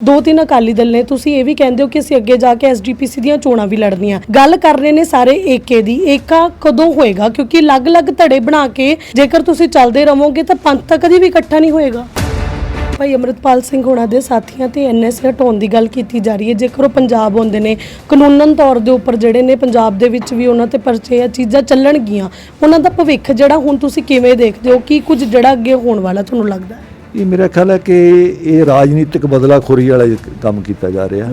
ਦੋ ਤਿੰਨ ਅਕਾਲੀ ਦਲ ਨੇ, ਤੁਸੀਂ ਇਹ ਵੀ ਕਹਿੰਦੇ ਹੋ ਕਿ ਅਸੀਂ ਅੱਗੇ ਜਾ ਕੇ ਐਸਜੀਪੀਸੀ ਦੀਆਂ ਚੋਣਾਂ ਵੀ ਲੜਨੀਆਂ। ਗੱਲ ਕਰ ਰਹੇ ਨੇ ਸਾਰੇ ਏਕੇ ਦੀ। ਏਕਾ ਕਦੋਂ ਹੋਏਗਾ? ਕਿਉਂਕਿ ਅਲੱਗ-ਅਲੱਗ ਧੜੇ ਬਣਾ ਕੇ ਜੇਕਰ ਤੁਸੀਂ ਚੱਲਦੇ ਰਹੋਗੇ ਤਾਂ ਪੰਥ ਤਾਂ ਕਦੀ ਵੀ ਇਕੱਠਾ ਨਹੀਂ ਹੋਏਗਾ। ਭਾਈ ਅਮਰਿਤਪਾਲ ਸਿੰਘ ਹੋਣਾ ਦੇ ਸਾਥੀਆਂ ਤੇ ਐਨਐਸਏ ਹਟਾਉਣ ਦੀ ਗੱਲ ਕੀਤੀ ਜਾ ਰਹੀ ਹੈ। ਜੇਕਰ ਉਹ ਪੰਜਾਬ ਹੁੰਦੇ ਨੇ, ਕਾਨੂੰਨਨ ਤੌਰ ਦੇ ਉੱਪਰ ਜਿਹੜੇ ਨੇ ਪੰਜਾਬ ਦੇ ਵਿੱਚ ਵੀ ਉਹਨਾਂ ਤੇ ਪਰਚੇ ਆ ਚੀਜ਼ਾਂ ਚੱਲਣਗੀਆਂ, ਉਹਨਾਂ ਦਾ ਭਵਿੱਖ ਜਿਹੜਾ ਹੁਣ ਤੁਸੀਂ ਕਿਵੇਂ ਦੇਖਦੇ ਹੋ? ਕੀ ਕੁਝ ਜਿਹੜਾ ਅੱਗੇ ਹੋਣ ਵਾਲਾ ਤੁਹਾਨੂੰ ਲੱਗਦਾ ਹੈ? ਇਹ ਮੇਰਾ ਖਿਆਲ ਹੈ ਕਿ ਇਹ ਰਾਜਨੀਤਿਕ ਬਦਲਾਖੋਰੀ ਵਾਲਾ ਕੰਮ ਕੀਤਾ ਜਾ ਰਿਹਾ।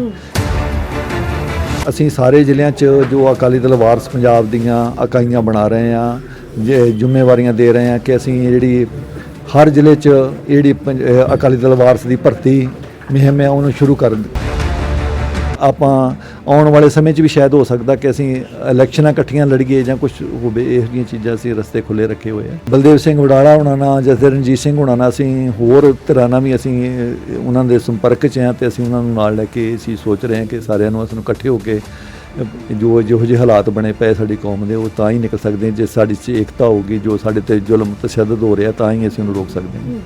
ਅਸੀਂ ਸਾਰੇ ਜ਼ਿਲ੍ਹਿਆਂ 'ਚ ਜੋ ਅਕਾਲੀ ਦਲ ਵਾਰਸ ਪੰਜਾਬ ਦੀਆਂ ਇਕਾਈਆਂ ਬਣਾ ਰਹੇ ਜੇ ਜ਼ਿੰਮੇਵਾਰੀਆਂ ਦੇ ਰਹੇ ਹਾਂ ਕਿ ਅਸੀਂ ਜਿਹੜੀ ਹਰ ਜ਼ਿਲ੍ਹੇ 'ਚ ਜਿਹੜੀ ਅਕਾਲੀ ਦਲ ਵਾਰਸ ਦੀ ਭਰਤੀ ਮੁਹਿੰਮ ਹੈ ਉਹਨੂੰ ਸ਼ੁਰੂ ਕਰ ਆਪਾਂ ਆਉਣ ਵਾਲੇ ਸਮੇਂ 'ਚ ਵੀ ਸ਼ਾਇਦ ਹੋ ਸਕਦਾ ਕਿ ਅਸੀਂ ਇਲੈਕਸ਼ਨਾਂ ਇਕੱਠੀਆਂ ਲੜੀਏ ਜਾਂ ਕੁਝ ਹੋਵੇ, ਇਹੋ ਜਿਹੀਆਂ ਚੀਜ਼ਾਂ ਅਸੀਂ ਰਸਤੇ ਖੁੱਲੇ ਰੱਖੇ ਹੋਏ ਆ। ਬਲਦੇਵ ਸਿੰਘ ਵਡਾਲਾ ਉਹਨਾਂ ਨਾਲ ਜਸਦਰ ਰਣਜੀਤ ਸਿੰਘ ਉਹਨਾਂ ਨਾਲ ਅਸੀਂ ਹੋਰ ਤਰ੍ਹਾਂ ਨਾਲ ਵੀ ਅਸੀਂ ਉਹਨਾਂ ਦੇ ਸੰਪਰਕ 'ਚ ਆ ਤੇ ਅਸੀਂ ਉਹਨਾਂ ਨੂੰ ਨਾਲ ਲੈ ਕੇ ਅਸੀਂ ਸੋਚ ਰਹੇ ਹਾਂ ਕਿ ਸਾਰਿਆਂ ਨੂੰ ਅਸੀਂ ਇਕੱਠੇ ਹੋ ਕੇ ਜੋ ਜਿਹੋ ਜਿਹੇ ਹਾਲਾਤ ਬਣੇ ਪਏ ਸਾਡੀ ਕੌਮ ਦੇ, ਉਹ ਤਾਂ ਹੀ ਨਿਕਲ ਸਕਦੇ ਜੇ ਸਾਡੀ 'ਚ ਏਕਤਾ ਹੋਊਗੀ, ਜੋ ਸਾਡੇ ਤੇ ਜ਼ੁਲਮ ਤਸ਼ੱਦਦ ਹੋ ਰਿਹਾ, ਤਾਂ ਹੀ ਅਸੀਂ ਉਹਨੂੰ ਰੋਕ ਸਕਦੇ ਹਾਂ।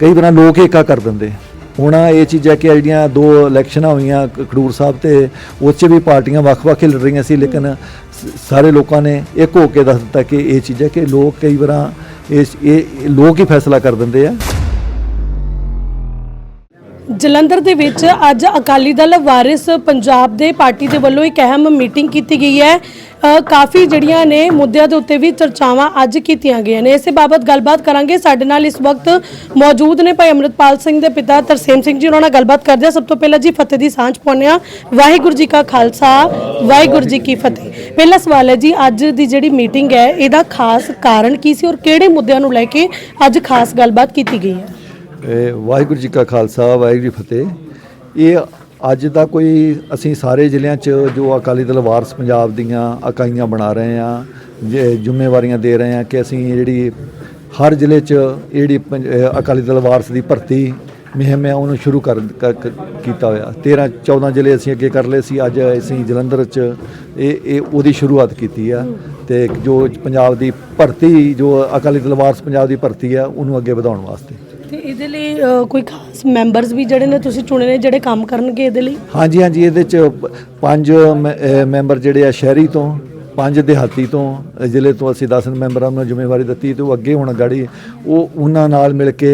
ਕਈ ਵਾਰ ਲੋਕ ਏਕਾ ਕਰ ਦਿੰਦੇ। ਹੁਣ ਇਹ ਚੀਜ਼ ਹੈ ਕਿ ਜਿਹੜੀਆਂ ਦੋ ਇਲੈਕਸ਼ਨਾਂ ਹੋਈਆਂ ਖਡੂਰ ਸਾਹਿਬ ਤੇ ਉਹ 'ਚ ਵੀ ਪਾਰਟੀਆਂ ਵੱਖ-ਵੱਖ ਹੀ ਲੜ ਰਹੀਆਂ ਸੀ, ਲੇਕਿਨ ਸਾਰੇ ਲੋਕਾਂ ਨੇ ਇੱਕ ਹੋ ਕੇ ਦੱਸ ਦਿੱਤਾ ਕਿ ਇਹ ਚੀਜ਼ ਹੈ ਕਿ ਲੋਕ ਕਈ ਵਾਰਾਂ ਇਸ ਇਹ ਲੋਕ ਹੀ ਫੈਸਲਾ ਕਰ ਦਿੰਦੇ ਆ। ਜਲੰਧਰ ਦੇ ਵਿੱਚ ਅੱਜ ਅਕਾਲੀ ਦਲ ਵਾਰਿਸ ਪੰਜਾਬ ਦੇ ਪਾਰਟੀ ਦੇ ਵੱਲੋਂ ਇੱਕ ਅਹਿਮ ਮੀਟਿੰਗ ਕੀਤੀ ਗਈ ਹੈ। ਕਾਫੀ ਜਿਹੜੀਆਂ ਨੇ ਮੁੱਦਿਆਂ ਦੇ ਉੱਤੇ ਵੀ ਚਰਚਾਵਾਂ ਅੱਜ ਕੀਤੀਆਂ ਗਈਆਂ ਨੇ। ਇਸੇ ਬਾਬਤ ਗੱਲਬਾਤ ਕਰਾਂਗੇ। ਸਾਡੇ ਨਾਲ ਇਸ ਵਕਤ ਮੌਜੂਦ ਨੇ ਭਾਈ ਅਮਰਿਤਪਾਲ ਸਿੰਘ ਦੇ ਪਿਤਾ ਤਰਸੇਮ ਸਿੰਘ ਜੀ, ਉਹਨਾਂ ਨਾਲ ਗੱਲਬਾਤ ਕਰਦੇ ਹਾਂ। ਸਭ ਤੋਂ ਪਹਿਲਾਂ ਜੀ ਫਤਿਹ ਦੀ ਸਾਂਝ ਪਾਉਂਦੇ ਹਾਂ। ਵਾਹਿਗੁਰੂ ਜੀ ਕਾ ਖਾਲਸਾ, ਵਾਹਿਗੁਰੂ ਜੀ ਕੀ ਫਤਿਹ। ਪਹਿਲਾ ਸਵਾਲ ਹੈ ਜੀ, ਅੱਜ ਦੀ ਜਿਹੜੀ ਮੀਟਿੰਗ ਹੈ, ਇਹਦਾ ਖਾਸ ਕਾਰਨ ਕੀ ਸੀ ਔਰ ਕਿਹੜੇ ਮੁੱਦਿਆਂ ਨੂੰ ਲੈ ਕੇ ਅੱਜ ਖਾਸ ਗੱਲਬਾਤ ਕੀਤੀ ਗਈ ਹੈ? ਵਾਹਿਗੁਰੂ ਜੀ ਕਾ ਖਾਲਸਾ, ਵਾਹਿਗੁਰੂ ਜੀ ਫਤਿਹ। ਇਹ ਅੱਜ ਦਾ ਕੋਈ ਅਸੀਂ ਸਾਰੇ ਜ਼ਿਲ੍ਹਿਆਂ 'ਚ ਜੋ ਅਕਾਲੀ ਦਲ ਵਾਰਸ ਪੰਜਾਬ ਦੀਆਂ ਇਕਾਈਆਂ ਬਣਾ ਰਹੇ ਹਾਂ ਜ਼ਿੰਮੇਵਾਰੀਆਂ ਦੇ ਰਹੇ ਹਾਂ ਕਿ ਅਸੀਂ ਜਿਹੜੀ ਹਰ ਜ਼ਿਲ੍ਹੇ 'ਚ ਜਿਹੜੀ ਪੰਜ- ਅਕਾਲੀ ਦਲ ਵਾਰਸ ਦੀ ਭਰਤੀ ਮੁਹਿੰਮ ਹੈ, ਉਹਨੂੰ ਸ਼ੁਰੂ ਕਰ ਕ- ਕੀਤਾ ਹੋਇਆ। 13 14 ਜ਼ਿਲ੍ਹੇ ਅਸੀਂ ਅੱਗੇ ਕਰ ਲਏ ਸੀ, ਅੱਜ ਅਸੀਂ ਜਲੰਧਰ 'ਚ ਇਹ ਇਹ, ਉਹਦੀ ਸ਼ੁਰੂਆਤ ਕੀਤੀ ਆ ਤੇ ਜੋ ਪੰਜਾਬ ਦੀ ਭਰਤੀ, ਜੋ ਅਕਾਲੀ ਦਲ ਵਾਰਸ ਪੰਜਾਬ ਦੀ ਭਰਤੀ ਆ, ਉਹਨੂੰ ਅੱਗੇ ਵਧਾਉਣ ਵਾਸਤੇ। ਤੇ ਇਹਦੇ ਲਈ ਅ, ਕੋਈ ਖਾਸ ਮੈਂਬਰਸ ਵੀ ਜਿਹੜੇ ਨੇ ਤੁਸੀਂ ਚੁਣੇ ਨੇ ਜਿਹੜੇ ਕੰਮ ਕਰਨਗੇ ਇਹਦੇ ਲਈ? ਹਾਂਜੀ ਹਾਂਜੀ ਇਹਦੇ ਚ ਪ- ਪੰਜ ਮੈ- ਅਹ ਮੈਂਬਰ ਜਿਹੜੇ ਆ ਸ਼ਹਿਰੀ ਤੋਂ ਪੰਜ ਦਿਹਾਤੀ ਤੋਂ ਅਹ ਜ਼ਿਲ੍ਹੇ ਤੋਂ ਅਸੀਂ 10 ਮੈਂਬਰਾਂ ਨੂੰ ਜ਼ਿੰਮੇਵਾਰੀ ਦਿੱਤੀ ਤੇ ਉਹ ਅੱਗੇ ਹੁਣ ਗਾੜੀ ਉਹ ਉਹਨਾਂ ਨਾਲ ਮਿਲ ਕੇ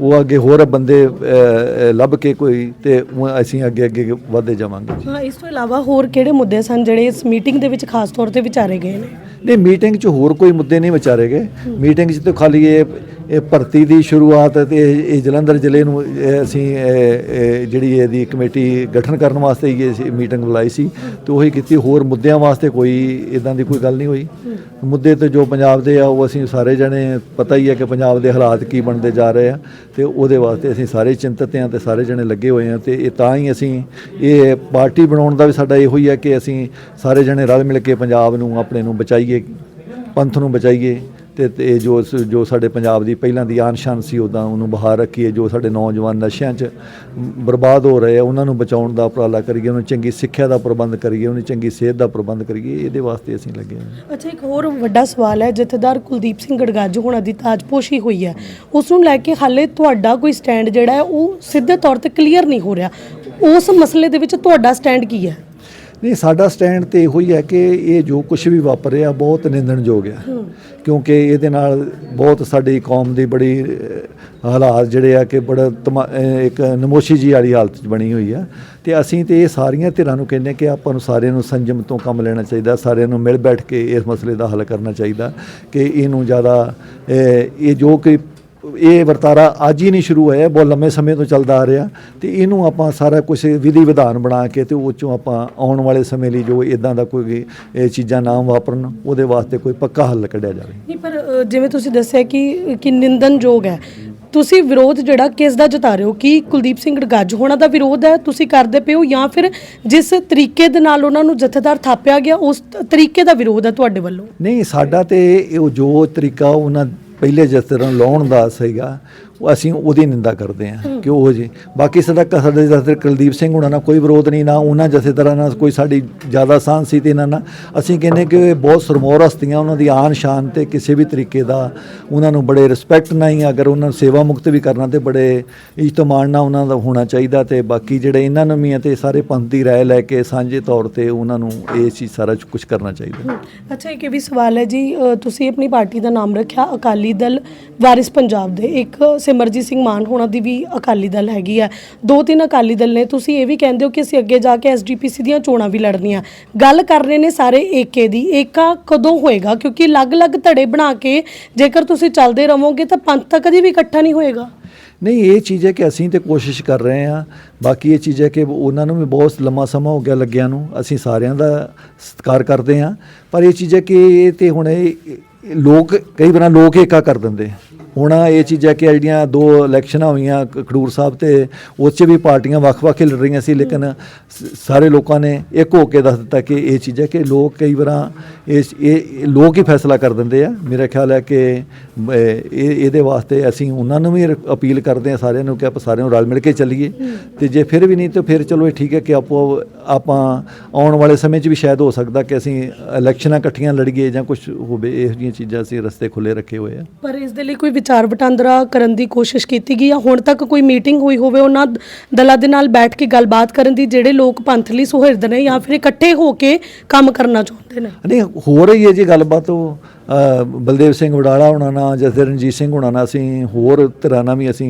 ਉਹ ਅੱਗੇ ਹੋਰ ਬੰਦੇ ਅਹ, ਅਹ, ਲੱਭ ਕੇ ਕੋਈ ਤੇ ਉਹ ਅਸੀਂ ਅੱਗੇ ਅੱਗੇ ਵਧਦੇ ਜਾਵਾਂਗੇ। ਹਾਂ ਇਸ ਤੋਂ ਇਲਾਵਾ ਹੋਰ ਕਿਹੜੇ ਮੁੱਦੇ ਸਨ ਜਿਹੜੇ ਇਸ ਮੀਟਿੰਗ ਦੇ ਵਿੱਚ ਖਾਸ ਤੌਰ ਤੇ ਵਿਚਾਰੇ ਗਏ ਨੇ? ਨਹੀਂ ਮੀਟਿੰਗ 'ਚ ਹੋਰ ਕੋਈ ਮੁੱਦੇ ਨਹੀਂ ਵਿਚਾਰੇ ਗਏ। ਮੀਟਿੰਗ 'ਚ ਤਾਂ ਖਾਲੀ ਇਹ ਇਹ ਭਰਤੀ ਦੀ ਸ਼ੁਰੂਆਤ ਤੇ ਇਹ ਇਹ ਜਲੰਧਰ ਜ਼ਿਲ੍ਹੇ ਨੂੰ ਅਸੀਂ ਜਿਹੜੀ ਇਹਦੀ ਕਮੇਟੀ ਗਠਨ ਕਰਨ ਵਾਸਤੇ ਹੀ ਇਹ ਮੀਟਿੰਗ ਬੁਲਾਈ ਸੀ ਤੇ ਉਹੀ ਕੀਤੀ। ਹੋਰ ਮੁੱਦਿਆਂ ਵਾਸਤੇ ਕੋਈ ਇਦਾਂ ਦੀ ਕੋਈ ਗੱਲ ਨਹੀਂ ਹੋਈ। ਮੁੱਦੇ ਤੇ ਜੋ ਪੰਜਾਬ ਦੇ ਆ, ਉਹ ਅਸੀਂ ਸਾਰੇ ਜਣੇ ਪਤਾ ਹੀ ਹੈ ਕਿ ਪੰਜਾਬ ਦੇ ਹਾਲਾਤ ਕੀ ਬਣਦੇ ਜਾ ਰਹੇ ਆ ਤੇ ਉਹਦੇ ਵਾਸਤੇ ਅਸੀਂ ਸਾਰੇ ਚਿੰਤਤ ਹਾਂ ਤੇ ਸਾਰੇ ਜਣੇ ਲੱਗੇ ਹੋਏ ਆ ਤੇ ਇਹ ਤਾਂ ਹੀ ਅਸੀਂ, ਇਹ ਪਾਰਟੀ ਬਣਾਉਣ ਦਾ ਵੀ ਸਾਡਾ ਇਹੋ ਹੀ ਹੈ ਕਿ ਅਸੀਂ ਸਾਰੇ ਜਣੇ ਰਲ ਮਿਲ ਕੇ ਪੰਜਾਬ ਨੂੰ, ਆਪਣੇ ਨੂੰ ਬਚਾਈਏ, ਪੰਥ ਨੂੰ ਬਚਾਈਏ। ਤੇ ਤੇ ਇਹ ਜੋ ਜੋ ਸਾਡੇ ਪੰਜਾਬ ਦੀ ਪਹਿਲਾਂ ਦੀ ਆਨ ਸ਼ਾਨ ਸੀ ਉਦਾਂ ਉਹਨੂੰ ਬਹਾਰ ਰੱਖੀਏ, ਜੋ ਸਾਡੇ ਨੌਜਵਾਨ ਨਸ਼ਿਆਂ 'ਚ ਬਰਬਾਦ ਹੋ ਰਹੇ ਆ, ਉਹਨਾਂ ਨੂੰ ਬਚਾਉਣ ਦਾ ਉਪਰਾਲਾ ਕਰੀਏ, ਉਹਨਾਂ ਚੰਗੀ ਸਿੱਖਿਆ ਦਾ ਪ੍ਰਬੰਧ ਕਰੀਏ, ਉਹਨਾਂ ਚੰਗੀ ਸਿਹਤ ਦਾ ਪ੍ਰਬੰਧ ਕਰੀਏ, ਇਹਦੇ ਵਾਸਤੇ ਅਸੀਂ ਲੱਗੇ ਹਾਂ। ਅੱਛਾ, ਇੱਕ ਹੋਰ ਵੱਡਾ ਸਵਾਲ ਹੈ, ਜਥੇਦਾਰ ਕੁਲਦੀਪ ਸਿੰਘ ਗੜਗਾਜੂ ਹੋਣਾ ਦੀ ਤਾਜਪੋਸ਼ੀ ਹੋਈ ਹੈ, ਉਸ ਨੂੰ ਲੈ ਕੇ ਹਾਲੇ ਤੁਹਾਡਾ ਕੋਈ ਸਟੈਂਡ ਜਿਹੜਾ ਹੈ, ਉਹ ਸਿੱਧੇ ਤੌਰ ਤੇ ਕਲੀਅਰ ਨਹੀਂ ਹੋ ਰਿਹਾ, ਉਸ ਮਸਲੇ ਦੇ ਵਿੱਚ ਤੁਹਾਡਾ ਸਟੈਂਡ ਕੀ ਹੈ? ਨਹੀਂ ਸਾਡਾ ਸਟੈਂਡ ਤੇ ਇਹੋ ਹੀ ਹੈ ਕਿ ਇਹ ਜੋ ਕੁਝ ਵੀ ਵਾਪਰ ਰਿਹਾ ਬਹੁਤ ਨਿੰਦਣਯੋਗ ਹੈ। ਕਿਉਂਕਿ ਇਹਦੇ ਨਾਲ ਬਹੁਤ ਸਾਡੀ ਕੌਮ ਦੀ ਬੜੀ ਹਾਲਾਤ ਜਿਹੜੇ ਆ ਕਿ ਬੜਾ ਇੱਕ ਨਮੋਸ਼ੀ ਜੀ ਵਾਲੀ ਹਾਲਤ 'ਚ ਬਣੀ ਹੋਈ ਆ। ਤੇ ਅਸੀਂ ਤੇ ਇਹ ਸਾਰੀਆਂ ਧਿਰਾਂ ਨੂੰ ਕਹਿੰਦੇ ਕਿ ਆਪਾਂ ਨੂੰ ਸਾਰਿਆਂ ਨੂੰ ਸੰਜਮ ਤੋਂ ਕੰਮ ਲੈਣਾ ਚਾਹੀਦਾ ਸਾਰਿਆਂ ਨੂੰ ਮਿਲ ਬੈਠ ਕੇ ਇਸ ਮਸਲੇ ਦਾ ਹੱਲ ਕਰਨਾ ਚਾਹੀਦਾ ਕਿ ਇਹਨੂੰ ਜ਼ਿਆਦਾ ਇਹ ਜੋ ਕਿ ਇਹ ਵਰਤਾਰਾ ਅੱਜ ਹੀ ਨਹੀਂ ਸ਼ੁਰੂ ਹੋਇਆ ਬਹੁਤ ਲੰਮੇ ਸਮੇਂ ਤੋਂ ਚੱਲਦਾ ਆ ਰਿਹਾ ਤੇ ਇਹਨੂੰ ਆਪਾਂ ਸਾਰਾ ਕੁਝ ਵਿਧੀ ਵਿਧਾਨ ਬਣਾ ਕੇ ਤੇ ਉਹ ਚੋਂ ਆਪਾਂ ਆਉਣ ਵਾਲੇ ਸਮੇਂ ਲਈ ਜੋ ਇਦਾਂ ਦਾ ਕੋਈ ਇਹ ਚੀਜ਼ਾਂ ਨਾ ਵਾਪਰਨ ਉਹਦੇ ਵਾਸਤੇ ਕੋਈ ਪੱਕਾ ਹੱਲ ਕੱਢਿਆ ਜਾਵੇ। ਨਹੀਂ ਪਰ ਜਿਵੇਂ ਤੁਸੀਂ ਦੱਸਿਆ ਕਿ ਕਿ ਨਿੰਦਨਯੋਗ ਹੈ ਤੁਸੀਂ ਵਿਰੋਧ ਜਿਹੜਾ ਕਿਸ ਦਾ ਜਤਾ ਰਹੇ ਹੋ? ਕਿ ਕੁਲਦੀਪ ਸਿੰਘ ਗੜਗਾਜੂ ਹੋਣਾ ਦਾ ਵਿਰੋਧ ਹੈ? ਤੁਸੀਂ ਕਰਦੇ ਪਏ ਹੋ ਜਾਂ ਫਿਰ ਜਿਸ ਤਰੀਕੇ ਦੇ ਨਾਲ ਉਹਨਾਂ ਨੂੰ ਜਥੇਦਾਰ ਥਾਪਿਆ ਗਿਆ ਉਸ ਤਰੀਕੇ ਦਾ ਵਿਰੋਧ ਹੈ ਤੁਹਾਡੇ ਵੱਲੋਂ? ਨਹੀਂ ਸਾਡਾ ਤੇ ਉਹ ਜੋ ਤਰੀਕਾ ਉਹਨਾਂ ਪਹਿਲੇ ਜਿਸ ਤਰ੍ਹਾਂ ਲਾਉਣ ਦਾ ਸੀਗਾ ਅਸੀਂ ਉਹਦੀ ਨਿੰਦਾ ਕਰਦੇ ਹਾਂ ਕਿ ਉਹ ਜੀ ਬਾਕੀ ਸਾਡਾ ਸਾਡੇ ਜਥੇਦਾਰ ਕੁਲਦੀਪ ਸਿੰਘ ਹੁਣਾਂ ਨਾਲ ਕੋਈ ਵਿਰੋਧ ਨਹੀਂ ਨਾ ਉਹਨਾਂ ਜਥੇਦਾਰਾਂ ਨਾਲ ਕੋਈ ਸਾਡੀ ਜ਼ਿਆਦਾ ਸਾਂਝ ਸੀ ਤੇ ਇਹਨਾਂ ਨਾਲ ਅਸੀਂ ਕਹਿੰਦੇ ਕਿ ਇਹ ਬਹੁਤ ਸਰਮੌਰ ਹਸਤੀਆਂ ਉਹਨਾਂ ਦੀ ਆਨ ਸ਼ਾਨ ਤੇ ਕਿਸੇ ਵੀ ਤਰੀਕੇ ਦਾ ਉਹਨਾਂ ਨੂੰ ਬੜੇ ਰਿਸਪੈਕਟ ਨਹੀਂ ਅਗਰ ਉਹਨਾਂ ਨੂੰ ਸੇਵਾ ਮੁਕਤ ਵੀ ਕਰਨਾ ਤੇ ਬੜੇ ਇਜਤਮਾਨ ਨਾਲ ਉਹਨਾਂ ਦਾ ਹੋਣਾ ਚਾਹੀਦਾ ਤੇ ਬਾਕੀ ਜਿਹੜੇ ਇਹਨਾਂ ਨੂੰ ਵੀ ਤੇ ਸਾਰੇ ਪੰਥ ਦੀ ਰਾਏ ਲੈ ਕੇ ਸਾਂਝੇ ਤੌਰ ਤੇ ਉਹਨਾਂ ਨੂੰ ਇਹ ਚੀਜ਼ ਸਾਰਾ ਕੁਝ ਕਰਨਾ ਚਾਹੀਦਾ। ਅੱਛਾ ਇੱਕ ਵੀ ਸਵਾਲ ਹੈ ਜੀ ਤੁਸੀਂ ਆਪਣੀ ਪਾਰਟੀ ਦਾ ਨਾਮ ਰੱਖਿਆ ਅਕਾਲੀ ਦਲ ਵਾਰਿਸ ਪੰਜਾਬ ਦੇ ਇੱਕ ਸਿਮਰਜੀਤ ਸਿੰਘ ਮਾਨ ਹੋਣਾ ਦੀ ਵੀ ਅਕਾਲੀ ਦਲ ਹੈਗੀ ਆ। ਦੋ ਤਿੰਨ ਅਕਾਲੀ ਦਲ ਨੇ, ਤੁਸੀਂ ਇਹ ਵੀ ਕਹਿੰਦੇ ਹੋ ਕਿ ਅਸੀਂ ਅੱਗੇ ਜਾ ਕੇ ਐਸਡੀਪੀਸੀ ਦੀਆਂ ਚੋਣਾਂ ਵੀ ਲੜਨੀਆਂ। ਗੱਲ ਕਰ ਰਹੇ ਨੇ ਸਾਰੇ ਏਕੇ ਦੀ। ਏਕਾ ਕਦੋਂ ਹੋਏਗਾ? ਕਿਉਂਕਿ ਅਲੱਗ-ਅਲੱਗ ਧੜੇ ਬਣਾ ਕੇ ਜੇਕਰ ਤੁਸੀਂ ਚੱਲਦੇ ਰਹੋਗੇ ਤਾਂ ਪੰਥ ਤਾਂ ਕਦੀ ਵੀ ਇਕੱਠਾ ਨਹੀਂ ਹੋਏਗਾ। ਨਹੀਂ, ਇਹ ਚੀਜ਼ ਹੈ ਕਿ ਅਸੀਂ ਤੇ ਕੋਸ਼ਿਸ਼ ਕਰ ਰਹੇ ਹਾਂ। ਬਾਕੀ ਇਹ ਚੀਜ਼ ਹੈ ਕਿ ਉਹਨਾਂ ਨੂੰ ਵੀ ਬਹੁਤ ਲੰਮਾ ਸਮਾਂ ਹੋ ਗਿਆ ਲੱਗਿਆਂ ਨੂੰ। ਅਸੀਂ ਸਾਰਿਆਂ ਦਾ ਸਤਿਕਾਰ ਕਰਦੇ ਹਾਂ। ਪਰ ਇਹ ਚੀਜ਼ ਹੈ ਕਿ ਇਹ ਤੇ ਹੁਣ ਇਹ ਲੋਕ, ਕਈ ਵਾਰ ਲੋਕ ਏਕਾ ਕਰ ਦਿੰਦੇ ਹੁਣ ਇਹ ਚੀਜ਼ ਹੈ ਕਿ ਜਿਹੜੀਆਂ ਦੋ ਇਲੈਕਸ਼ਨਾਂ ਹੋਈਆਂ ਖਡੂਰ ਸਾਹਿਬ ਤੇ ਉਸ 'ਚ ਵੀ ਪਾਰਟੀਆਂ ਵੱਖ-ਵੱਖ ਲੜ ਰਹੀਆਂ ਸੀ ਲੇਕਿਨ ਸਾਰੇ ਲੋਕਾਂ ਨੇ ਇੱਕ ਹੋ ਕੇ ਦੱਸ ਦਿੱਤਾ ਕਿ ਇਹ ਚੀਜ਼ ਹੈ ਕਿ ਲੋਕ ਕਈ ਵਾਰਾਂ ਇਸ ਇਹ ਲੋਕ ਹੀ ਫੈਸਲਾ ਕਰ ਦਿੰਦੇ ਆ। ਮੇਰਾ ਖਿਆਲ ਹੈ ਕਿ ਇਹ ਇਹਦੇ ਵਾਸਤੇ ਅਸੀਂ ਉਹਨਾਂ ਨੂੰ ਵੀ ਅਪੀਲ ਕਰਦੇ ਆ ਸਾਰਿਆਂ ਨੂੰ ਕਿ ਆਪਾਂ ਸਾਰਿਆਂ ਨੂੰ ਰਲ ਮਿਲ ਕੇ ਚੱਲੀਏ। ਤੇ ਜੇ ਫਿਰ ਵੀ ਨਹੀਂ ਤਾਂ ਫਿਰ ਚਲੋ ਇਹ ਠੀਕ ਹੈ ਕਿ ਆਪੋ ਆਪਾਂ ਆਉਣ ਵਾਲੇ ਸਮੇਂ 'ਚ ਵੀ ਸ਼ਾਇਦ ਹੋ ਸਕਦਾ ਕਿ ਅਸੀਂ ਇਲੈਕਸ਼ਨਾਂ ਇਕੱਠੀਆਂ ਲੜੀਏ ਜਾਂ ਕੁਝ ਹੋਵੇ। ਇਹੋ ਜਿਹੀਆਂ ਚੀਜ਼ਾਂ ਅਸੀਂ ਰਸਤੇ ਖੁੱਲੇ ਰੱਖੇ ਹੋਏ ਆ। ਪਰ ਇਸ ਦੇ ਲਈ ਕੋਈ ਵਿਚਾਰ ਵਟਾਂਦਰਾ ਕਰਨ ਦੀ ਕੋਸ਼ਿਸ਼ ਕੀਤੀ ਗਈ ਆ। ਹੁਣ ਤੱਕ ਕੋਈ ਮੀਟਿੰਗ ਹੋਈ ਹੋਵੇ, ਉਹਨਾਂ ਦਲਾਂ ਦੇ ਨਾਲ ਬੈਠ ਕੇ ਗੱਲਬਾਤ ਕਰਨ ਦੀ ਜਿਹੜੇ ਲੋਕ ਪੰਥਲੀ ਸੁਹਿਰਦ ਨੇ ਜਾਂ ਫਿਰ ਇਕੱਠੇ ਹੋ ਕੇ ਕੰਮ ਕਰਨਾ ਚਾਹੁੰਦੇ ਨੇ। ਨਹੀਂ, ਹੋ ਰਹੀ ਹੈ ਜੀ ਗੱਲਬਾਤ। ਉਹ ਬਲਦੇਵ ਸਿੰਘ ਵਡਾਲਾ ਉਹਨਾਂ ਨਾਲ ਜਸਦਰ ਰਣਜੀਤ ਸਿੰਘ ਹੋਣਾ ਨਾਲ ਅਸੀਂ ਹੋਰ ਤਰ੍ਹਾਂ ਨਾਲ ਵੀ ਅਸੀਂ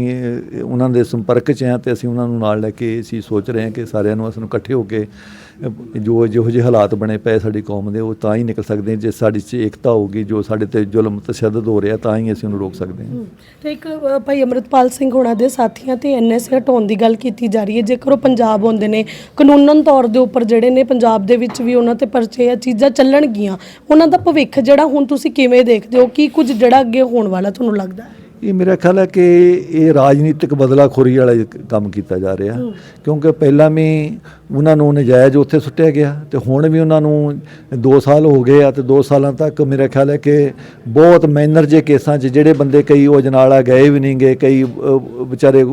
ਉਹਨਾਂ ਦੇ ਸੰਪਰਕ 'ਚ ਹਾਂ ਤੇ ਅਸੀਂ ਉਹਨਾਂ ਨੂੰ ਨਾਲ ਲੈ ਕੇ ਅਸੀਂ ਸੋਚ ਰਹੇ ਹਾਂ ਕਿ ਸਾਰਿਆਂ ਨੂੰ ਅਸੀਂ ਇਕੱਠੇ ਹੋ ਕੇ ਜੋ ਜਿਹੋ ਜਿਹੇ ਹਾਲਾਤ ਬਣੇ ਪਏ ਸਾਡੀ ਕੌਮ ਦੇ, ਉਹ ਤਾਂ ਹੀ ਨਿਕਲ ਸਕਦੇ ਜੇ ਸਾਡੀ 'ਚ ਏਕਤਾ ਹੋਊਗੀ, ਜੋ ਸਾਡੇ ਤੇ ਜ਼ੁਲਮ ਤਸ਼ੱਦਦ ਹੋ ਰਿਹਾ, ਤਾਂ ਹੀ ਅਸੀਂ ਉਹਨੂੰ ਰੋਕ ਸਕਦੇ ਹਾਂ। ਤੇ ਇੱਕ ਭਾਈ ਅਮਰਤਪਾਲ ਸਿੰਘ ਹੋਣਾ ਦੇ ਸਾਥੀਆਂ ਤੇ ਐਨਐਸਏ ਹਟਾਉਣ ਦੀ ਗੱਲ ਕੀਤੀ ਜਾ ਰਹੀ ਹੈ, ਜੇਕਰ ਉਹ ਪੰਜਾਬ ਆਉਂਦੇ ਨੇ, ਕਾਨੂੰਨਨ ਤੌਰ ਦੇ ਉੱਪਰ ਜਿਹੜੇ ਨੇ, ਪੰਜਾਬ ਦੇ ਵਿੱਚ ਵੀ ਉਹਨਾਂ ਤੇ ਪਰਚੇ ਆ ਚੀਜ਼ਾਂ ਚੱਲਣਗੀਆਂ, ਉਹਨਾਂ ਦਾ ਭਵਿੱਖ ਜਿਹੜਾ ਹੁਣ ਤੁਸੀਂ ਕਿਵੇਂ ਦੇਖਦੇ ਹੋ? ਕੀ ਕੁਝ ਜਿਹੜਾ ਅੱਗੇ ਹੋਣ ਵਾਲਾ ਤੁਹਾਨੂੰ ਲੱਗਦਾ? ਹੈ ਇਹ ਮੇਰਾ ਖਿਆਲ ਹੈ ਕਿ ਇਹ ਰਾਜਨੀਤਿਕ ਬਦਲਾਖੋਰੀ ਵਾਲਾ ਕੰਮ ਕੀਤਾ ਜਾ ਰਿਹਾ। ਕਿਉਂਕਿ ਪਹਿਲਾਂ ਵੀ ਉਹਨਾਂ ਨੂੰ ਨਜਾਇਜ਼ ਉੱਥੇ ਸੁੱਟਿਆ ਗਿਆ ਤੇ ਹੁਣ ਵੀ ਉਹਨਾਂ ਨੂੰ 2 ਸਾਲ ਹੋ ਗਏ ਆ ਤੇ 2 ਸਾਲਾਂ ਤੱਕ ਮੇਰਾ ਖਿਆਲ ਹੈ ਕਿ ਬਹੁਤ ਮਾਈਨਰ ਜੇ ਕੇਸਾਂ 'ਚ ਜਿਹੜੇ ਬੰਦੇ ਕਈ ਉਹ ਜਨਾਲਾ ਗਏ ਵੀ ਨਹੀਂ ਗਏ ਕਈ ਵਿਚਾਰੇ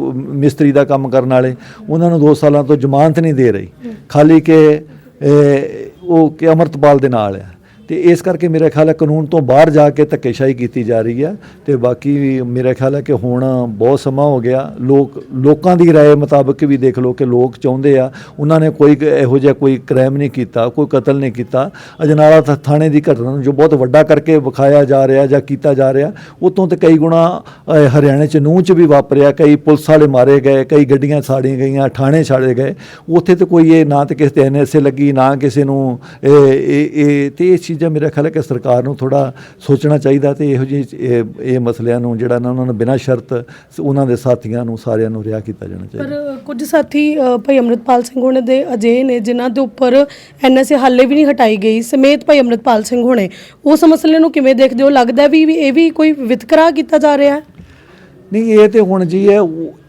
ਮਿਸਤਰੀ ਦਾ ਕੰਮ ਕਰਨ ਵਾਲੇ ਉਹਨਾਂ ਨੂੰ 2 ਸਾਲਾਂ ਤੋਂ ਜ਼ਮਾਨਤ ਨਹੀਂ ਦੇ ਰਹੀ। ਖਾਲੀ ਕਿ ਉਹ ਕਿ ਅਮਰਤਪਾਲ ਦੇ ਨਾਲ ਆ। ਤੇ ਇਸ ਕਰਕੇ ਮੇਰਾ ਖਿਆਲ ਹੈ ਕਾਨੂੰਨ ਤੋਂ ਬਾਹਰ ਜਾ ਕੇ ਧੱਕੇਸ਼ਾਹੀ ਕੀਤੀ ਜਾ ਰਹੀ ਹੈ ਤੇ ਬਾਕੀ ਵੀ ਮੇਰਾ ਖਿਆਲ ਹੈ ਕਿ ਹੁਣ ਬਹੁਤ ਸਮਾਂ ਹੋ ਗਿਆ ਲੋਕ ਲੋਕਾਂ ਦੀ رائے ਮੁਤਾਬਕ ਵੀ ਦੇਖ ਲਓ ਕਿ ਲੋਕ ਚਾਹੁੰਦੇ ਆ ਉਹਨਾਂ ਨੇ ਕੋਈ ਕ- ਇਹੋ ਜਿਹਾ ਕੋਈ ਕ੍ਰਾਈਮ ਨਹੀਂ ਕੀਤਾ ਕੋਈ ਕਤਲ ਨਹੀਂ ਕੀਤਾ ਅਜਨਾਲਾ ਥ- ਥਾਣੇ ਦੀ ਘਟਨਾ ਨੂੰ ਜੋ ਬਹੁਤ ਵੱਡਾ ਕਰਕੇ ਵਿਖਾਇਆ ਜਾ ਰਿਹਾ ਜਾਂ ਕੀਤਾ ਜਾ ਰਿਹਾ ਉਤੋਂ ਤੇ ਕਈ ਗੁਣਾ ਅ, ਹਰਿਆਣੇ ਚ ਨੂੰਹ ਚ ਵੀ ਵਾਪਰਿਆ ਕਈ ਪੁਲਿਸ ਵਾਲੇ ਮਾਰੇ ਗਏ ਕਈ ਗੱਡੀਆਂ ਸਾੜੀਆਂ ਗਈਆਂ ਥਾਣੇ ਛਾੜੇ ਗਏ ਉੱਥੇ ਤੇ ਕੋਈ ਇਹ ਨਾ ਤੇ ਕਿਸੇ ਤੇ ਐਨਐਸਏ ਲੱਗੀ ਨਾ ਕਿਸੇ ਨੂੰ ਇਹ ਇਹ ਇਹ- ਤੇ ਇਹ ਚੀਜ਼ਾਂ ਮੇਰਾ ਖਿਆਲ ਹੈ ਕਿ ਸਰਕਾਰ ਨੂੰ ਥੋੜਾ ਸੋਚਣਾ ਚਾਹੀਦਾ ਤੇ ਇਹੋ ਜਿਹੇ ਇਹ ਮਸਲਿਆਂ ਨੂੰ ਜਿਹੜਾ ਨਾ ਉਹਨਾਂ ਨੂੰ ਬਿਨਾਂ ਸ਼ਰਤ ਉਹਨਾਂ ਦੇ ਸਾਥੀਆਂ ਨੂੰ ਸਾਰਿਆਂ ਨੂੰ ਰਿਹਾ ਕੀਤਾ ਜਾਣਾ ਚਾਹੀਦਾ। ਪਰ ਕੁਝ ਸਾਥੀ ਭਾਈ ਅਮਰਿਤਪਾਲ ਸਿੰਘ ਹੋਣੇ ਦੇ ਅਜਿਹੇ ਨੇ, ਜਿਨ੍ਹਾਂ ਦੇ ਉੱਪਰ ਐਨਐਸਏ ਹਾਲੇ ਵੀ ਨਹੀਂ ਹਟਾਈ ਗਈ, ਸਮੇਤ ਭਾਈ ਅਮਰਿਤਪਾਲ ਸਿੰਘ ਹੋਣੇ, ਉਸ ਮਸਲੇ ਨੂੰ ਕਿਵੇਂ ਦੇਖਦੇ ਹੋ? ਲੱਗਦਾ ਵੀ ਵੀ ਇਹ ਵੀ ਕੋਈ ਵਿਤਕਰਾ ਕੀਤਾ ਜਾ ਰਿਹਾ ਹੈ? ਨਹੀਂ ਇਹ ਤੇ ਹੁਣ ਜੀ ਹੈ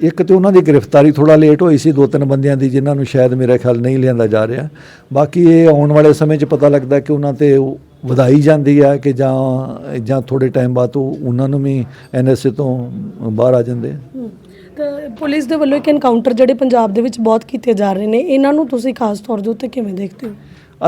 ਇੱਕ ਤੇ ਉਹਨਾਂ ਦੀ ਗ੍ਰਿਫਤਾਰੀ ਥੋੜਾ ਲੇਟ ਹੋਈ ਸੀ ਦੋ ਤਿੰਨ ਬੰਦਿਆਂ ਦੀ ਜਿਨ੍ਹਾਂ ਨੂੰ ਸ਼ਾਇਦ ਮੇਰਾ ਖਿਆਲ ਨਹੀਂ ਲਿਆਂਦਾ ਜਾ ਰਿਹਾ। ਬਾਕੀ ਇਹ ਆਉਣ ਵਾਲੇ ਸਮੇਂ 'ਚ ਪਤਾ ਲੱਗਦਾ ਕਿ ਉਹਨਾਂ ਤੇ ਵਧਾਈ ਜਾਂਦੀ ਹੈ ਕਿ ਜਾਂ ਜਾਂ ਥੋੜੇ ਟਾਈਮ ਬਾਅਦ ਉਹ ਉਹਨਾਂ ਨੂੰ ਵੀ ਐਨਐਸਏ ਤੋਂ ਬਾਹਰ ਆ ਜਾਂਦੇ ਆ। ਤਾਂ ਪੁਲਿਸ ਦੇ ਵੱਲੋਂ ਇੱਕ ਐਨਕਾਊਂਟਰ ਜਿਹੜੇ ਪੰਜਾਬ ਦੇ ਵਿੱਚ ਬਹੁਤ ਕੀਤੇ ਜਾ ਰਹੇ ਨੇ ਇਹਨਾਂ ਨੂੰ ਤੁਸੀਂ ਖਾਸ ਤੌਰ ਦੇ ਉੱਤੇ ਕਿਵੇਂ ਦੇਖਦੇ ਹੋ?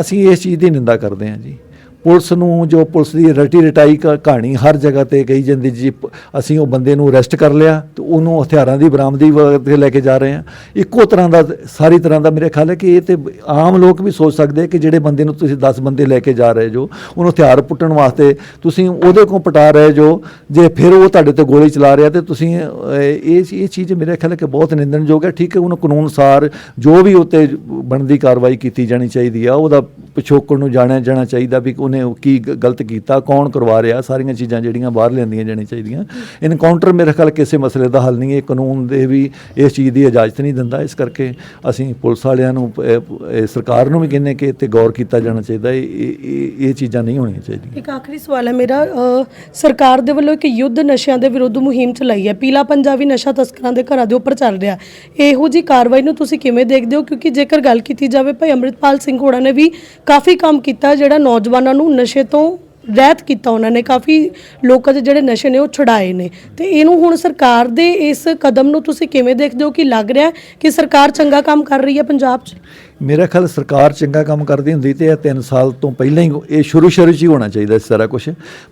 ਅਸੀਂ ਇਸ ਚੀਜ਼ ਦੀ ਨਿੰਦਾ ਕਰਦੇ ਹਾਂ ਜੀ। ਪੁਲਿਸ ਨੂੰ ਜੋ ਪੁਲਿਸ ਦੀ ਰਟੀ ਰਟਾਈ ਕ- ਕਹਾਣੀ ਹਰ ਜਗ੍ਹਾ ਤੇ ਕਹੀ ਜਾਂਦੀ ਜੀ, ਪ- ਅਸੀਂ ਉਹ ਬੰਦੇ ਨੂੰ ਅਰੈਸਟ ਕਰ ਲਿਆ ਤੇ ਉਹਨੂੰ ਹਥਿਆਰਾਂ ਦੀ ਬਰਾਮਦੀ ਤੇ ਲੈ ਕੇ ਜਾ ਰਹੇ ਹਾਂ। ਇੱਕੋ ਤਰ੍ਹਾਂ ਦਾ, ਸਾਰੀ ਤਰ੍ਹਾਂ ਦਾ ਮੇਰੇ ਖਿਆਲ ਹੈ ਕਿ ਇਹ ਤੇ ਆਮ ਲੋਕ ਵੀ ਸੋਚ ਸਕਦੇ ਕਿ ਜਿਹੜੇ ਬੰਦੇ ਨੂੰ ਤੁਸੀਂ 10 ਬੰਦੇ ਲੈ ਕੇ ਜਾ ਰਹੇ ਜੋ, ਉਹਨੂੰ ਹਥਿਆਰ ਪੁੱਟਣ ਵਾਸਤੇ ਤੁਸੀਂ ਉਹਦੇ ਕੋਲ ਪਟਾ ਰਹੇ ਜੋ, ਜੇ ਫਿਰ ਉਹ ਤੁਹਾਡੇ ਤੇ ਗੋਲੀ ਚਲਾ ਰਿਹਾ ਤੇ ਤੁਸੀਂ ਇਹ ਇਹ ਚੀਜ਼ ਮੇਰੇ ਖਿਆਲ ਹੈ ਕਿ ਬਹੁਤ ਨਿੰਦਣਯੋਗ ਹੈ। ਠੀਕ ਹੈ, ਉਹਨੂੰ ਕਾਨੂੰਨ ਅਨੁਸਾਰ ਜੋ ਵੀ ਉੱਤੇ ਬਣਦੀ ਕਾਰਵਾਈ ਕੀਤੀ ਜਾਣੀ ਚਾਹੀਦੀ ਆ, ਉਹਦਾ ਪਿਛੋਕੜ ਨੂੰ ਜਾਣਿਆ ਜਾਣਾ ਚਾਹੀਦਾ ਵੀ ਉਹਨੇ ਕੀ ਗਲਤ ਕੀਤਾ, ਕੌਣ ਕਰਵਾ ਰਿਹਾ, ਸਾਰੀਆਂ ਚੀਜ਼ਾਂ ਜਿਹੜੀਆਂ ਬਾਹਰ ਲੈਂਦੀਆਂ ਜਾਣੀਆਂ ਚਾਹੀਦੀਆਂ। ਇਨਕਾਊਂਟਰ ਮੇਰੇ ਖਿਆਲ ਕਿਸੇ ਮਸਲੇ ਦਾ ਹੱਲ ਨਹੀਂ ਹੈ ਕਾਨੂੰਨ ਦੇ ਵੀ ਇਸ ਚੀਜ਼ ਦੀ ਇਜਾਜ਼ਤ ਨਹੀਂ ਦਿੰਦਾ। ਇਸ ਕਰਕੇ ਅਸੀਂ ਪੁਲਿਸ ਵਾਲਿਆਂ ਨੂੰ ਸਰਕਾਰ ਨੂੰ ਵੀ ਕਹਿੰਦੇ ਕਿ ਇੱਥੇ ਗੌਰ ਕੀਤਾ ਜਾਣਾ ਚਾਹੀਦਾ। ਇਹ, ਇਹ- ਚੀਜ਼ਾਂ ਨਹੀਂ ਹੋਣੀਆਂ ਚਾਹੀਦੀਆਂ। ਇੱਕ ਆਖਰੀ ਸਵਾਲ ਹੈ ਮੇਰਾ ਸਰਕਾਰ ਦੇ ਵੱਲੋਂ ਇੱਕ ਯੁੱਧ ਨਸ਼ਿਆਂ ਦੇ ਵਿਰੁੱਧ ਮੁਹਿੰਮ ਚਲਾਈ ਹੈ। ਪੀਲਾ ਪੰਜਾਬੀ ਨਸ਼ਾ ਤਸਕਰਾਂ ਦੇ ਘਰਾਂ ਦੇ ਉੱਪਰ ਚੱਲ ਰਿਹਾ ਇਹੋ ਜੀ ਕਾਰਵਾਈ ਨੂੰ ਤੁਸੀਂ ਕਿਵੇਂ ਦੇਖਦੇ ਹੋ? ਕਿਉਂਕਿ ਜੇਕਰ ਗੱਲ ਕੀਤੀ ਜਾਵੇ, ਭਾਈ ਅੰਮ੍ਰਿਤਪਾਲ ਸਿੰਘ ਹੋੜਾ ਨੇ ਵੀ ਕਾਫੀ ਕੰਮ ਕੀਤਾ, ਜਿਹੜਾ ਨੌਜਵਾਨਾਂ ਨੂੰ ਨਸ਼ੇ ਤੋਂ ਰਹਿਤ ਕੀਤਾ ਉਹਨਾਂ ਨੇ, ਕਾਫੀ ਲੋਕਾਂ ਦੇ ਜਿਹੜੇ ਨਸ਼ੇ ਨੇ ਉਹ ਛੁਡਾਏ ਨੇ। ਤੇ ਇਹਨੂੰ ਹੁਣ ਸਰਕਾਰ ਦੇ ਇਸ ਕਦਮ ਨੂੰ ਤੁਸੀਂ ਕਿਵੇਂ ਦੇਖਦੇ ਹੋ ਕਿ ਲੱਗ ਰਿਹਾ ਕਿ ਸਰਕਾਰ ਚੰਗਾ ਕੰਮ ਕਰ ਰਹੀ ਹੈ ਪੰਜਾਬ 'ਚ? ਮੇਰਾ ਖਿਆਲ ਸਰਕਾਰ ਚੰਗਾ ਕੰਮ ਕਰਦੀ ਹੁੰਦੀ ਤੇ ਇਹ 3 ਸਾਲ ਤੋਂ ਪਹਿਲਾਂ ਹੀ ਇਹ ਸ਼ੁਰੂ ਸ਼ੁਰੂ 'ਚ ਹੀ ਹੋਣਾ ਚਾਹੀਦਾ ਸੀ ਸਾਰਾ ਕੁਝ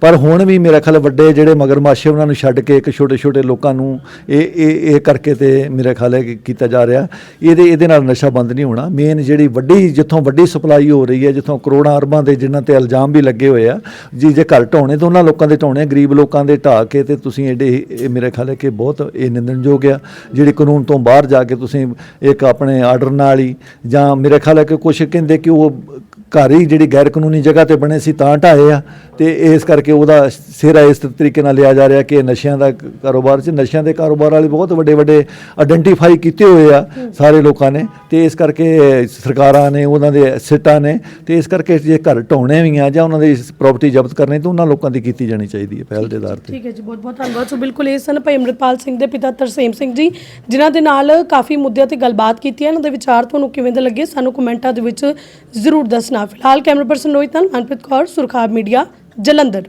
ਪਰ ਹੁਣ ਵੀ ਮੇਰਾ ਖਿਆਲ ਵੱਡੇ ਜਿਹੜੇ ਮਗਰਮਾਸ਼ੇ ਉਹਨਾਂ ਨੂੰ ਛੱਡ ਕੇ ਇੱਕ ਛੋਟੇ ਛੋਟੇ ਲੋਕਾਂ ਨੂੰ ਇਹ ਇਹ ਇਹ ਕਰਕੇ ਤੇ ਮੇਰਾ ਖਿਆਲ ਹੈ ਕੀਤਾ ਜਾ ਰਿਹਾ। ਇਹਦੇ ਇਹਦੇ ਨਾਲ ਨਸ਼ਾ ਬੰਦ ਨਹੀਂ ਹੋਣਾ। ਮੇਨ ਜਿਹੜੀ ਵੱਡੀ, ਜਿੱਥੋਂ ਵੱਡੀ ਸਪਲਾਈ ਹੋ ਰਹੀ ਹੈ, ਜਿੱਥੋਂ ਕਰੋੜਾਂ ਅਰਬਾਂ ਦੇ ਜਿਨ੍ਹਾਂ ਤੇ ਇਲਜ਼ਾਮ ਵੀ ਲੱਗੇ ਹੋਏ ਆ, ਜੀ, ਜੇ ਘਰ ਢਾਉਣੇ ਤਾਂ ਉਹਨਾਂ ਲੋਕਾਂ ਦੇ ਢਾਉਣੇ ਗਰੀਬ ਲੋਕਾਂ ਦੇ ਢਾਹ ਕੇ ਤੇ ਤੁਸੀਂ ਐਡੇ ਮੇਰੇ ਖਿਆਲ ਹੈ ਕਿ ਬਹੁਤ ਇਹ ਨਿੰਦਣਯੋਗ ਆ। ਜਿਹੜੀ ਕਾਨੂੰਨ ਤੋਂ ਬਾਹਰ ਜਾ ਕੇ ਤੁਸੀਂ ਇੱਕ ਆਪਣੇ ਆਰਡਰ ਨਾਲ ਹੀ ਜਾਂ ਮੇਰੇ ਖਿਆਲ ਹੈ ਕਿ ਕੁਝ ਕਹਿੰਦੇ ਕਿ ਉਹ ਘਰ ਹੀ ਜਿਹੜੀ ਗੈਰ ਕਾਨੂੰਨੀ ਜਗ੍ਹਾ ਤੇ ਬਣੇ ਸੀ ਤਾਂ ਢਾਏ ਆ ਤੇ ਇਸ ਕਰਕੇ ਉਹਦਾ ਸਿਹਰਾ ਇਸ ਤਰੀਕੇ ਨਾਲ ਲਿਆ ਜਾ ਰਿਹਾ ਕਿ ਨਸ਼ਿਆਂ ਦਾ ਕਾਰੋਬਾਰ ਚ ਨਸ਼ਿਆਂ ਦੇ ਕਾਰੋਬਾਰ ਵਾਲੇ ਬਹੁਤ ਵੱਡੇ ਵੱਡੇ ਆਇਡੈਂਟੀਫਾਈ ਕੀਤੇ ਹੋਏ ਆ ਸਾਰੇ ਲੋਕਾਂ ਨੇ ਤੇ ਇਸ ਕਰਕੇ ਸਰਕਾਰਾਂ ਨੇ, ਉਹਨਾਂ ਦੇ ਸਿੱਟਾਂ ਨੇ ਤੇ ਇਸ ਕਰਕੇ ਜੇ ਘਰ ਢਾਉਣੇ ਵੀ ਆ ਜਾਂ ਉਹਨਾਂ ਦੀ ਪ੍ਰਾਪਰਟੀ ਜ਼ਬਤ ਕਰਨੀ ਤਾਂ ਉਹਨਾਂ ਲੋਕਾਂ ਦੀ ਕੀਤੀ ਜਾਣੀ ਚਾਹੀਦੀ ਹੈ ਪਹਿਲ ਦੇ ਆਧਾਰ ਤੇ। ਠੀਕ ਹੈ ਜੀ ਬਹੁਤ ਬਹੁਤ ਧੰਨਵਾਦ। ਸੋ ਬਿਲਕੁਲ ਇਹ ਸਨ ਭਾਈ ਅਮਰਿਤਪਾਲ ਸਿੰਘ ਦੇ ਪਿਤਾ ਤਰਸੇਮ ਸਿੰਘ ਜੀ, ਜਿਨ੍ਹਾਂ ਦੇ ਨਾਲ ਕਾਫੀ ਮੁੱਦਿਆਂ ਤੇ ਗੱਲਬਾਤ ਕੀਤੀ ਹੈ। ਇਹਨਾਂ ਦੇ ਵਿਚਾਰ ਤੁਹਾਨੂੰ ਕਿਵੇਂ ਦੇ ਲੱਗੇ? ਸਾਨੂੰ ਕਮੈਂਟਾਂ ਦੇ ਵਿੱਚ ਜ਼ਰੂਰ ਦੱਸਣਾ। ਫਿਲਹਾਲ ਕੈਮਰਾ ਪਰਸਨ ਰੋਹਿਤ ਨਾਲ ਮਨਪ੍ਰੀਤ ਕੌਰ ਸੁਰਖਾਬ ਮੀਡੀਆ ਜਲੰਧਰ।